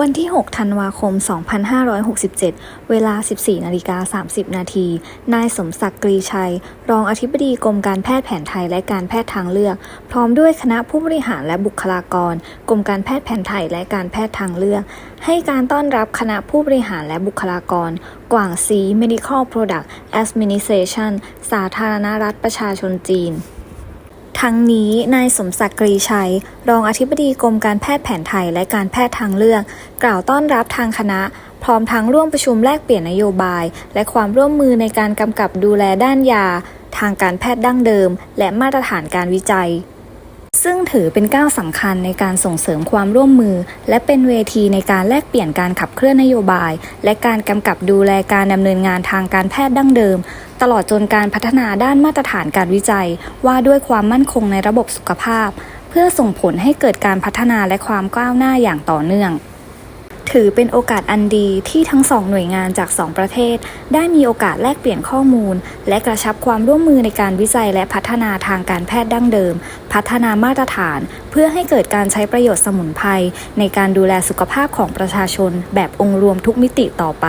วันที่ 6 ธันวาคม 2567 เวลา 14 นาฬิกา 30 นาที นายสมศักดิ์กรีชัย รองอธิบดีกรมการแพทย์แผนไทยและการแพทย์ทางเลือก พร้อมด้วยคณะผู้บริหารและบุคลากร กรมการแพทย์แผนไทยและการแพทย์ทางเลือก ให้การต้อนรับคณะผู้บริหารและบุคลากร กว่างซี Medical Product Administration สาธารณรัฐประชาชนจีน ทั้งนี้นายสมศักดิ์กรีชัย รองอธิบดีกรมการแพทย์แผนไทยและการแพทย์ทางเลือก กล่าวต้อนรับทางคณะ พร้อมทั้งร่วมประชุมแลกเปลี่ยนนโยบาย และความร่วมมือในการกำกับดูแลด้านยา ทางการแพทย์ดั้งเดิม และมาตรฐานการวิจัย ซึ่งถือเป็นก้าวสำคัญในการส่งเสริมความร่วมมือ และเป็นเวทีในการแลกเปลี่ยนการขับเคลื่อนนโยบาย และการกำกับดูแลการดำเนินงานทางการแพทย์ดั้งเดิม ตลอดจนการพัฒนาด้านมาตรฐานการวิจัย ว่าด้วยความมั่นคงในระบบสุขภาพ เพื่อส่งผลให้เกิดการพัฒนาและความก้าวหน้าอย่างต่อเนื่อง ถือเป็นโอกาสอันดีที่ทั้งสองหน่วยงานจากสองประเทศ ได้มีโอกาสแลกเปลี่ยนข้อมูล และกระชับความร่วมมือในการวิจัยและพัฒนาทางการแพทย์ดั้งเดิม พัฒนามาตรฐาน เพื่อให้เกิดการใช้ประโยชน์สมุนไพรในการดูแลสุขภาพของประชาชน แบบองค์รวมทุกมิติต่อไป